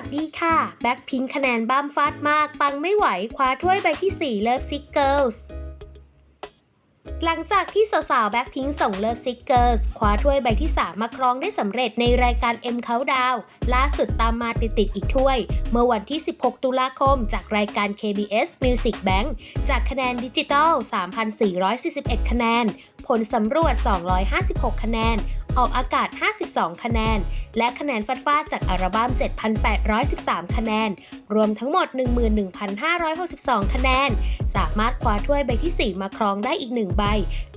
วัสดีค่ะ แบ็คพิงคะแนนบ้ามฟาดมาก ปังไม่ไหว คว้าถ้วยใบที่ 4 เลิฟซิกเกิลส์หลังจากที่สาวๆแบ็คพิงส่งเลิฟซิกเกิลส์คว้าถ้วยใบที่ 3 มาครองได้สำเร็จในรายการ M Countdown ล่าสุดตามมาติดๆอีกถ้วย เมื่อวันที่ 16 ตุลาคม จากรายการ KBS Music Bank จากคะแนนดิจิตอล 3,441 คะแนน ผลสำรวจ 256 คะแนน ออกอากาศ 52 คะแนน และคะแนนฟาดฟาดจากอัลบั้ม 7,813 คะแนน รวมทั้งหมด 11,562 คะแนน สามารถคว้าถ้วยใบที่ 4 มาครองได้อีกหนึ่งใบ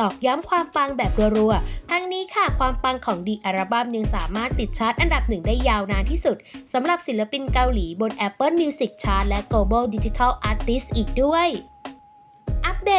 ตอกย้ำความปังแบบรัวๆ ทั้งนี้ค่ะความปังของดีอัลบั้มยังสามารถติดชาร์ตอันดับหนึ่งได้ยาวนานที่สุดสำหรับศิลปินเกาหลีบน Apple Music Chart และ Global Digital Artist อีกด้วย